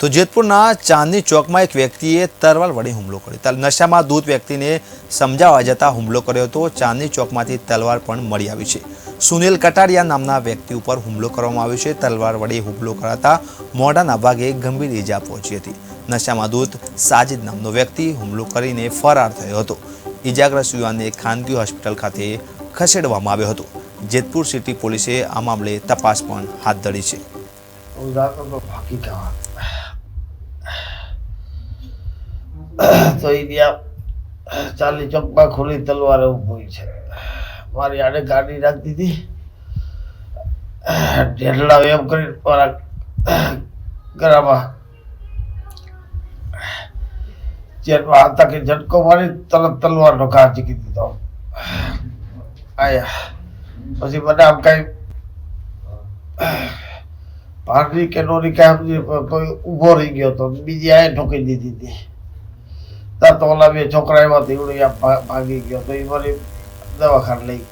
તો જેતપુરના ચાંદની ચોકમાં એક વ્યક્તિએ તરવાલ વડે હુમલો કર્યો. નશામાં દૂધ વ્યક્તિને સમજાવવા જતાં હુમલો કર્યો હતો ચાંદની ચોકમાંથી તલવાર પણ મળી આવી છે. સુનિલ કટારિયા નામના વ્યક્તિ ઉપર હુમલો કરવામાં આવ્યો છે. તલવાર વડે હુમલો કરાતા મોઢાના ભાગે ગંભીર ઈજા પહોંચી હતી. નશામાં દૂધ સાજિદ નામનો વ્યક્તિ હુમલો કરીને ફરાર થયો હતો. ઈજાગ્રસ્ત યુવાનને ખાનગી હોસ્પિટલ ખાતે ખસેડવામાં આવ્યો હતો. જેતપુર સિટી પોલીસે આ મામલે તપાસ પણ હાથ ધરી છે. તો એ ત્યાં ચાલી ચોકમાં ખુલ્લી તલવાર ઊભી છે. મારી આડે ગાડી રાખી હતી. ઢેરડા એમ કરી મારા ગરામાં જેટમાં હતા કે ઝટકો મારી તરત તલવારનો ઘા ચીકી દીધો. આયા. પછી મને આમ કઈ ભાગરી કે નો કાંઈ કોઈ ઊભો રહી ગયો તો બીજી આએ ઠોકી દીધી હતી. ત્યાં તો ઓલા બે છોકરા થી ભા- ભાગી ગયો તો એ મારી દવાખાને લઈ